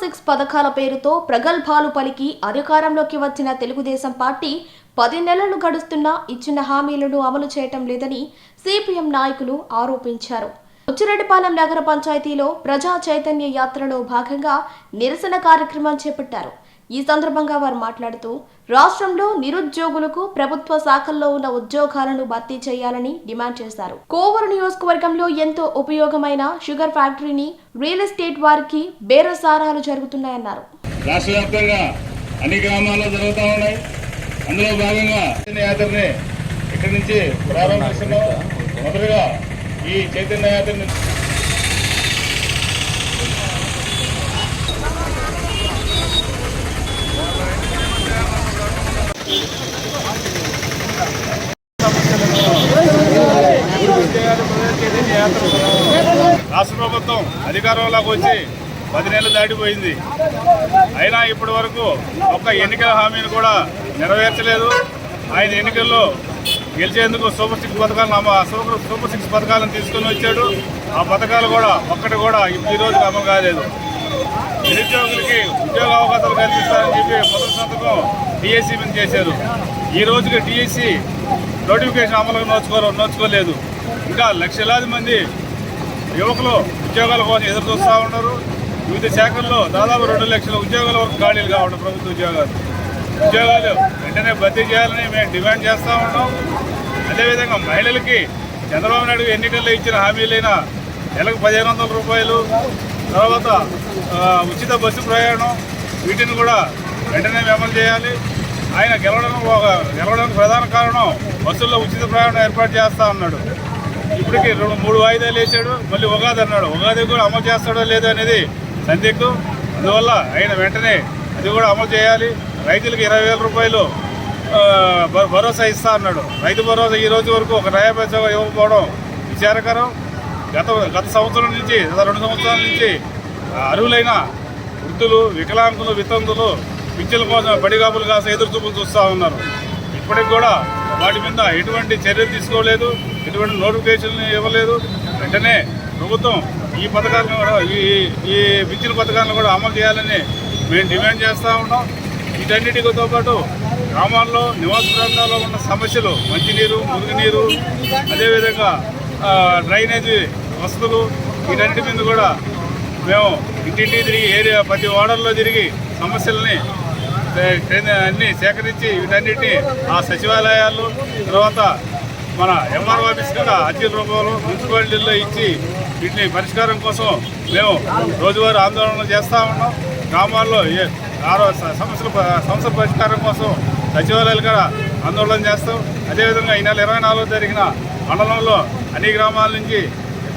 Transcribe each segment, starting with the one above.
Six పథకాల పేరుతో ప్రగల్భాలు పలికి అధికారంలోకి వచ్చిన తెలుగుదేశం పార్టీ పది నెలలు గడుస్తున్నా ఇచ్చిన హామీలను అమలు చేయటం లేదని సిపిఎం నాయకులు ఆరోపించారు. ఉచ్చిరెడ్డిపాలెం నగర పంచాయతీలో ప్రజా చైతన్య యాత్రలో భాగంగా నిరసన కార్యక్రమం చేపట్టారు. ఈ సందర్భంగా వారు మాట్లాడుతూ రాష్ట్రంలో నిరుద్యోగులకు ప్రభుత్వ శాఖల్లో ఉన్న ఉద్యోగాలను భర్తీ చేయాలని డిమాండ్ చేశారు. కోవూరు నియోజకవర్గంలో ఎంతో ఉపయోగమైన షుగర్ ఫ్యాక్టరీని రియల్ ఎస్టేట్ వారికి బేరసారాలు జరుగుతున్నాయన్నారు. రాష్ట్ర వ్యాప్తంగా అన్ని గ్రామాల్లో జరుగుతూ ఉన్నాయి. అందులో భాగంగా యాత్రని ఇక్కడి నుంచి ప్రారంభిస్తున్నాం. మొదటగా ఈ చైతన్య యాత్రని రాష్ట్ర ప్రభుత్వం అధికారంలోకి వచ్చి పది నెలలు దాటిపోయింది. అయినా ఇప్పటి వరకు ఒక్క ఎన్నికల హామీని కూడా నెరవేర్చలేదు. ఆయన ఎన్నికల్లో గెలిచేందుకు సూపర్ సిక్స్ పథకాలను సూపర్ సూపర్ సిక్స్ పథకాలను తీసుకొని వచ్చాడు. ఆ పథకాలు కూడా ఒక్కటి కూడా ఈ రోజు అమలు కాలేదు. నిరుద్యోగులకి ఉద్యోగ అవకాశాలు కల్పిస్తారని చెప్పి మొదటి సంతకం డిఎస్సి మీద చేశారు. ఈ రోజుకి డిఎస్సి నోటిఫికేషన్ అమలు నోచుకో నోచుకోలేదు. ఇంకా లక్షలాది మంది యువకులు ఉద్యోగాల కోసం ఎదురు చూస్తూ ఉన్నారు. వివిధ శాఖల్లో దాదాపు రెండు లక్షల ఉద్యోగాల వరకు ఖాళీలు కావడం ప్రభుత్వ ఉద్యోగాలు. ఉద్యోగాలు వెంటనే భర్తీ చేయాలని మేము డిమాండ్ చేస్తూ ఉన్నాం. అదేవిధంగా మహిళలకి చంద్రబాబు నాయుడు ఎన్నికల్లో ఇచ్చిన హామీలైన నెలకు పదిహేను వందల రూపాయలు తర్వాత ఉచిత బస్సు ప్రయాణం వీటిని కూడా వెంటనే అమలు చేయాలి. ఆయన గెలవడం ఒక గెలవడానికి ప్రధాన కారణం బస్సుల్లో ఉచిత ప్రయాణం ఏర్పాటు చేస్తా అన్నాడు. ఇప్పటికి రెండు మూడు వాయిదాలు వేసాడు మళ్ళీ ఉగాది అన్నాడు. ఉగాది కూడా అమలు చేస్తాడో లేదో అనేది సందిగ్ధం. అందువల్ల ఆయన వెంటనే అది కూడా అమలు చేయాలి. రైతులకు ఇరవై వేల రూపాయలు భరోసా ఇస్తా అన్నాడు. రైతు భరోసా ఈ రోజు వరకు ఒక నయా ఇవ్వకపోవడం విచారకరం. గత గత సంవత్సరం నుంచి గత రెండు సంవత్సరాల నుంచి అర్హులైన వృద్ధులు వికలాంగులు వితంతులు పింఛన్ల కోసం బడిగాపులు కాస్త ఎదురు చూపులు చూస్తూ ఉన్నారు. ఇప్పటికి కూడా వాటి మీద ఎటువంటి చర్యలు తీసుకోలేదు ఎటువంటి నోటిఫికేషన్ ఇవ్వలేదు. వెంటనే ప్రభుత్వం ఈ పథకాలను కూడా ఈ ఈ పింఛన్ పథకాలను కూడా అమలు చేయాలని మేము డిమాండ్ చేస్తూ ఉన్నాం. వీటన్నిటితో పాటు గ్రామాల్లో నివాస ప్రాంతాల్లో ఉన్న సమస్యలు మంచినీరు మురుగునీరు అదేవిధంగా డ్రైనేజీ వసతులు వీటన్నిటి మీద కూడా మేము ఇంటింటి తిరిగి ఏరియా ప్రతి వార్డర్లో తిరిగి సమస్యల్ని అన్నీ సేకరించి వీటన్నిటిని ఆ సచివాలయాలు తర్వాత మన ఎంఆర్ ఆఫీస్ కూడా అర్జీల రూపంలో మున్సిపాలిటీల్లో ఇచ్చి వీటిని పరిష్కారం కోసం మేము రోజువారీ ఆందోళన చేస్తూ ఉన్నాం. గ్రామాల్లో ఏ- ఆరో ప- సమస్యల పరిష్కారం కోసం సచివాలయాలు కూడా ఆందోళన చేస్తాం అదేవిధంగా ఈ నెల ఇరవై నాలుగు జరిగిన మండలంలో అన్ని గ్రామాల నుంచి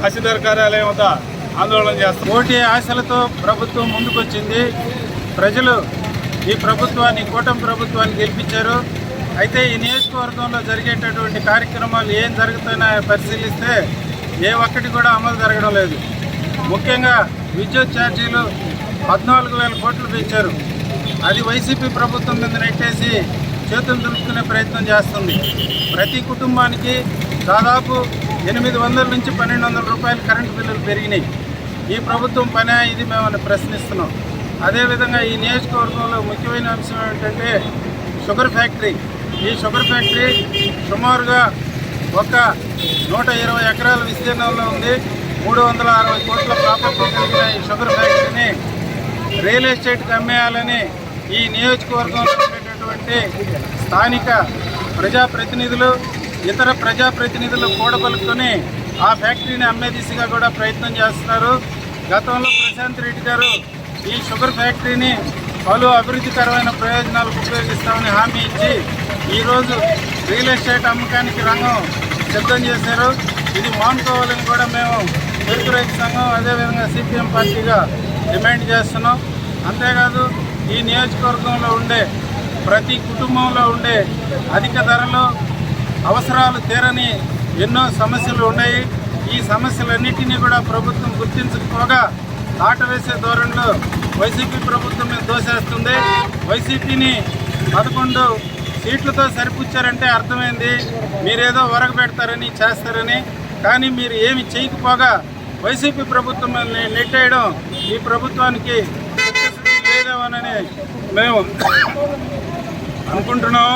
తహసీల్దార్ కార్యాలయం వద్ద ఆందోళన చేస్తాం పోటీ ఆశలతో ప్రభుత్వం ముందుకొచ్చింది. ప్రజలు ఈ ప్రభుత్వాన్ని కూటమి ప్రభుత్వాన్ని గెలిపించారు. అయితే ఈ నియోజకవర్గంలో జరిగేటటువంటి కార్యక్రమాలు ఏం జరుగుతున్నాయో పరిశీలిస్తే ఏ ఒక్కటి కూడా అమలు జరగడం లేదు. ముఖ్యంగా విద్యుత్ ఛార్జీలు పద్నాలుగు వేల కోట్లు పెంచారు. అది వైసీపీ ప్రభుత్వం మీద నెట్టేసి చేతులు దులుపుకునే ప్రయత్నం చేస్తుంది. ప్రతి కుటుంబానికి దాదాపు ఎనిమిది వందల నుంచి పన్నెండు వందల రూపాయలు కరెంటు బిల్లులు పెరిగినాయి. ఈ ప్రభుత్వం పని ఇది మేము ప్రశ్నిస్తున్నాం. అదేవిధంగా ఈ నియోజకవర్గంలో ముఖ్యమైన అంశం ఏమిటంటే షుగర్ ఫ్యాక్టరీ. ఈ షుగర్ ఫ్యాక్టరీ సుమారుగా ఒక నూట ఇరవై ఎకరాల విస్తీర్ణంలో ఉంది. మూడు వందల అరవై కోట్ల ప్రాపర్టీ కలిగిన ఈ షుగర్ ఫ్యాక్టరీని రియల్ ఎస్టేట్కి అమ్మేయాలని ఈ నియోజకవర్గంలో ఉండేటటువంటి స్థానిక ప్రజాప్రతినిధులు ఇతర ప్రజాప్రతినిధులు కూడబలుకొని ఆ ఫ్యాక్టరీని అమ్మే దిశగా కూడా ప్రయత్నం చేస్తున్నారు. గతంలో ప్రశాంత్ రెడ్డి గారు ఈ షుగర్ ఫ్యాక్టరీని పలు అభివృద్ధికరమైన ప్రయోజనాలకు ఉపయోగిస్తామని హామీ ఇచ్చి ఈరోజు రియల్ ఎస్టేట్ అమ్మకానికి రంగం సిద్ధం చేశారు. ఇది మానుకోవాలని కూడా మేము తెలుగు రైతు సంఘం అదేవిధంగా సిపిఎం పార్టీగా డిమాండ్ చేస్తున్నాం. అంతేకాదు ఈ నియోజకవర్గంలో ఉండే ప్రతి కుటుంబంలో ఉండే అధిక ధరలు అవసరాలు తీరని ఎన్నో సమస్యలు ఉన్నాయి. ఈ సమస్యలన్నింటినీ కూడా ప్రభుత్వం గుర్తించకపోగా ఆట వేసే ధోరణిలో వైసీపీ ప్రభుత్వం మీద దోసేస్తుంది వైసీపీని పదకొండు సీట్లతో సరిపుచ్చారంటే అర్థమైంది. మీరేదో వరగబెడతారని చేస్తారని. కానీ మీరు ఏమి చేయకపోగా వైసీపీ ప్రభుత్వం నెట్టేయడం ఈ ప్రభుత్వానికి చేస్తామని మేము అనుకుంటున్నాం.